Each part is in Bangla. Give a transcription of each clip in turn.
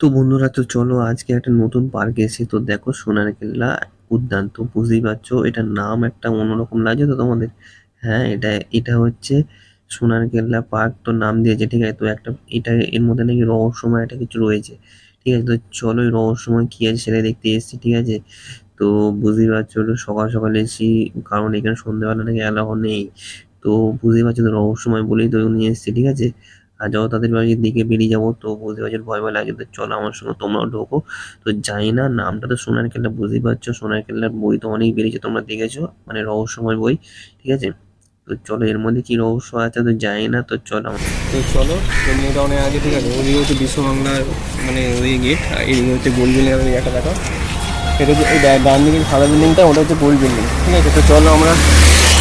তো বন্ধুরা, তো চলো আজকে একটা নতুন পার্কে এসে তো দেখো সোনার কেল্লা উদ্যান। তো বুঝতেই পারছ, এটার নাম একটা অন্যরকম লাগছে তো তোমাদের। হ্যাঁ এটা এটা হচ্ছে সোনার কেল্লা পার্ক তো নাম দিয়েছে, ঠিক আছে? তো একটা, এটা এর মধ্যে নাকি রহস্যময় একটা কিছু রয়েছে, ঠিক আছে? তো চলো এই রহস্যময় কি আছে সেটা দেখতে এসেছি, ঠিক আছে? তো বুঝতেই পারছ সকাল সকাল এসেছি, কারণ এখানে সন্ধ্যেবেলা নাকি অ্যালাও নেই। তো বুঝতেই পারছ, তো রহস্যময় বলেই তো নিয়ে এসেছি, ঠিক আছে? আর যত তাদের বাড়ির দিকে বেরিয়ে যাব, তো বুঝতে পারছ ভয় ভয় লাগে। চলো আমার সঙ্গে তোমরাও ঢোকো। তো জানি না নামটা তো সোনার কেল্লা বুঝতেই পারছ সোনার কেল্লার বই তো অনেক বেরিয়েছে, তোমরা দেখেছ? মানে রহস্যময় বই, ঠিক আছে? তো চলো এর মধ্যে কি রহস্য আছে তো জানি না, তো চলো আমার তো চলো, তো অনেক আগে ঠিক আছে। ওদিকে হচ্ছে বিশ্ববাংলার মানে ওই গেট, আর এদিকে হচ্ছে গোল বিল্ডিং এর একটা দেখো এটা হচ্ছে এই ডান দিকে সাদা বিল্ডিংটা, ওটা হচ্ছে গোল বিল্ডিং, ঠিক আছে? তো চলো আমরা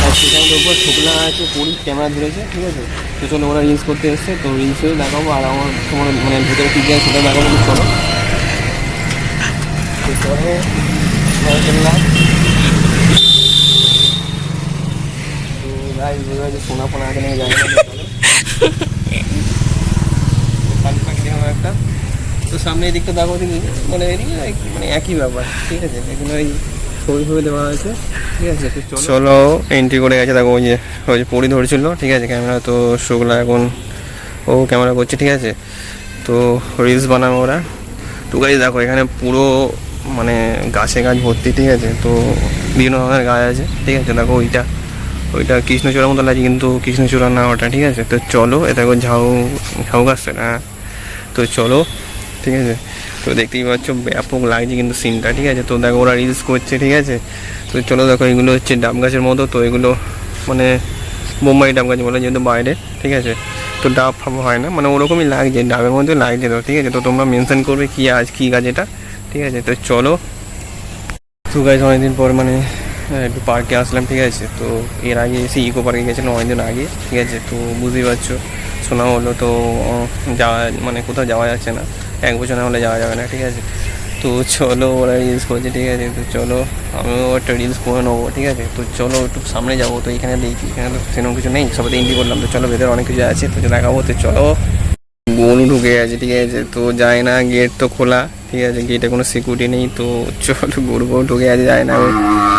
আর সেখানে উপর শুকনা আছে পুরি ক্যামেরা ধরেছে, ঠিক আছে? তো চলো, ওরা রিলস করতে এসছে, তো রিলসেও দেখাবো, আর আমার তোমার মানে ভেতরে কী যায় সেটা দেখাবো চলো। সোনা ফোনা আগে নিয়ে যায় একটা। তো সামনে এই দিকটা দেখো দেখি মানে মানে একই ব্যাপার, ঠিক আছে? এখানে ওই ছবি ছবি দেওয়া আছে ঠিক আছে? চলো। চলো এন্ট্রি করে গেছে দেখো ওই যে ওই যে পরি ধরেছিল ঠিক আছে? ক্যামেরা তো শুক্লা এখন ও ক্যামেরা করছে ঠিক আছে? তো রিলস বানাবো ওরা। তো গাছ দেখো এখানে পুরো মানে গাছে গাছ ভর্তি ঠিক আছে? তো বিভিন্ন ধরনের গাছ আছে ঠিক আছে? দেখো ওইটা ওইটা কৃষ্ণচূড়ার মতো লাগছে কিন্তু কৃষ্ণচূড়া না ওটা ঠিক আছে? তো চলো এটা দেখো ঝাউ ঝাউ গাছটা না তো চলো ঠিক আছে? তো দেখতেই পাচ্ছ, ব্যাপক লাগছে কিন্তু সিনটা ঠিক আছে? তো দেখো ওরা রিলস করছে, ঠিক আছে? তো চলো দেখো, এগুলো হচ্ছে ডাব গাছের মতো, তো এগুলো মানে বোম্বাই ডাব গাছ বলে যেহেতু বাইরে, ঠিক আছে? তো ডাব ফাব হয় না মানে ওরকমই লাগছে, ডাবের মধ্যে লাগছে তো, ঠিক আছে? তো তোমরা মেনশন করবে কী আজ কী গাছ এটা, ঠিক আছে? তো চলো। তো গাছ অনেকদিন পর মানে একটু পার্কে আসলাম, ঠিক আছে? তো এর আগে এসে ইকো পার্কে গেছিলাম অনেকদিন আগে, ঠিক আছে? তো বুঝতেই পারছ, শোনা হলো তো যাওয়া মানে কোথাও যাওয়া যাচ্ছে না। এক বছর না হলে যাওয়া যাবে না, ঠিক আছে? তো চলো ওরা রিলস করছে, ঠিক আছে? তো চলো, আমিও একটা রিলস করে নেব, ঠিক আছে? তো চলো একটু সামনে যাব, তো এখানে দেখি, এখানে তো সেরকম কিছু নেই সবাই এন্ট্রি করলাম, তো চলো ভেতরে অনেক কিছু আছে, তো দেখাবো, তো চলো। গরু ঢুকে গেছে, ঠিক আছে? তো যায় না গেট তো খোলা। ঠিক আছে গেটে কোনো সিকিউরিটি নেই, তো চলো, গরু গরু ঢুকে যায় না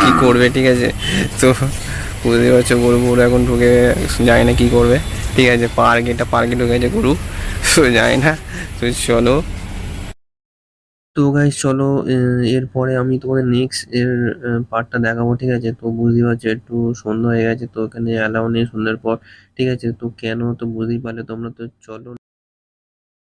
কী করবে, ঠিক আছে। তো বুঝতে পারছ, গরু গরু এখন ঢুকে যায় না কী করবে। ঠিক আছে পার্ক এটা পার্কে ঢুকে গেছে গরু, তো যায় না। তো চলো। তো গাইস চলো এরপরে আমি তোমাদের নেক্সট এর পার্টটা দেখাবো, ঠিক আছে। তো বুঝতেই পারছ, একটু সন্ধ্যা হয়ে গেছে, তো এখানে অ্যালাউ নেই সন্ধ্যের পর, ঠিক আছে। তো কেন, তো বুঝতেই পারলে তোমরা, তো চলো